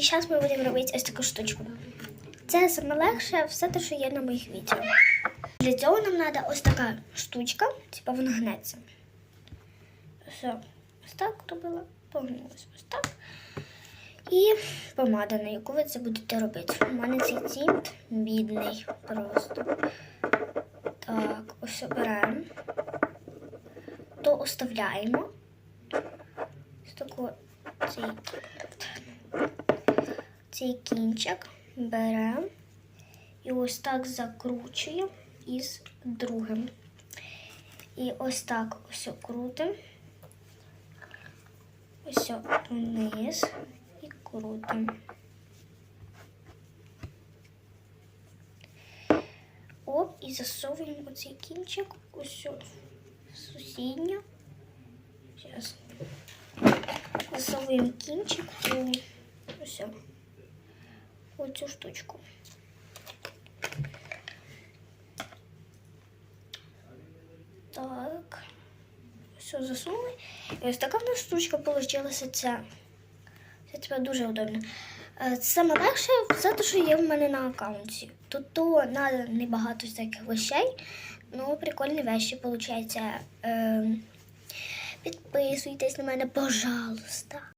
І зараз ми будемо робити ось таку штучку. Це саме легше все те, що є на моїх відео. Для цього нам треба ось така штучка, типу вона гнеться. Все, ось так робила, погнулася ось так. І помада, на яку ви це будете робити. У мене цей тінт бідний просто. Так, ось обираємо. То оставляємо. Ось таку цей, цей кінчик беремо і ось так закручуємо із другим. І ось так ось крутимо. Ось вниз і крутимо. Оп, і засовуємо оцей кінчик ось сусідню. Зараз. Засовуємо кінчик у ось у цю штучку. Так. Все засунули. І ось така в нас штучка вийшла ця. Це тепер дуже удобно. Е, саме легше все те, що є в мене на аккаунті. Тут треба небагато всяких вещей, ну прикольні вещі, виходить. Підписуйтесь на мене, пожалуйста.